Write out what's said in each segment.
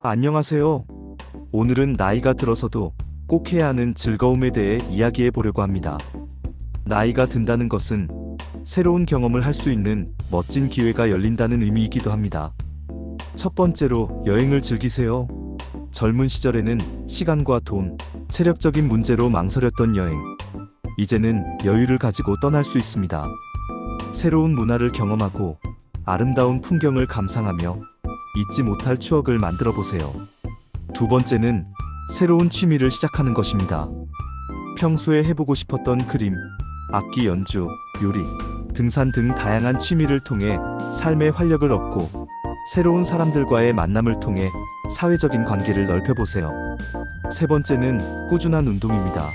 안녕하세요. 오늘은 나이가 들어서도 꼭 해야 하는 즐거움에 대해 이야기해 보려고 합니다. 나이가 든다는 것은 새로운 경험을 할 수 있는 멋진 기회가 열린다는 의미이기도 합니다. 첫 번째로 여행을 즐기세요. 젊은 시절에는 시간과 돈, 체력적인 문제로 망설였던 여행. 이제는 여유를 가지고 떠날 수 있습니다. 새로운 문화를 경험하고 아름다운 풍경을 감상하며 잊지 못할 추억을 만들어 보세요. 두 번째는 새로운 취미를 시작하는 것입니다. 평소에 해보고 싶었던 그림, 악기 연주, 요리, 등산 등 다양한 취미를 통해 삶의 활력을 얻고 새로운 사람들과의 만남을 통해 사회적인 관계를 넓혀보세요. 세 번째는 꾸준한 운동입니다.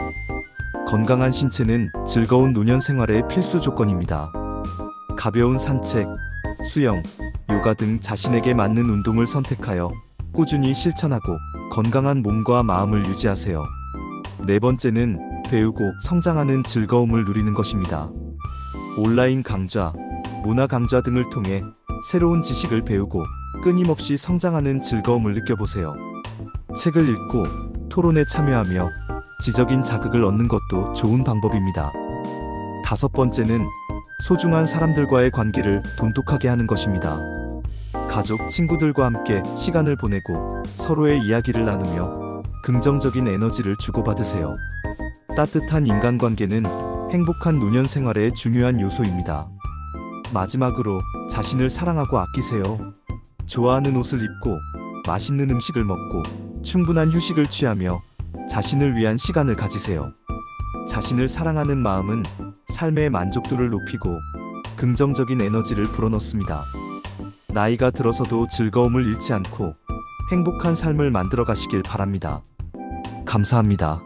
건강한 신체는 즐거운 노년 생활의 필수 조건입니다. 가벼운 산책, 수영, 요가 등 자신에게 맞는 운동을 선택하여 꾸준히 실천하고 건강한 몸과 마음을 유지하세요. 네 번째는 배우고 성장하는 즐거움을 누리는 것입니다. 온라인 강좌, 문화 강좌 등을 통해 새로운 지식을 배우고 끊임없이 성장하는 즐거움을 느껴보세요. 책을 읽고 토론에 참여하며 지적인 자극을 얻는 것도 좋은 방법입니다. 다섯 번째는 소중한 사람들과의 관계를 돈독하게 하는 것입니다. 가족, 친구들과 함께 시간을 보내고 서로의 이야기를 나누며 긍정적인 에너지를 주고받으세요. 따뜻한 인간관계는 행복한 노년 생활의 중요한 요소입니다. 마지막으로 자신을 사랑하고 아끼세요. 좋아하는 옷을 입고 맛있는 음식을 먹고 충분한 휴식을 취하며 자신을 위한 시간을 가지세요. 자신을 사랑하는 마음은 삶의 만족도를 높이고 긍정적인 에너지를 불어넣습니다. 나이가 들어서도 즐거움을 잃지 않고 행복한 삶을 만들어 가시길 바랍니다. 감사합니다.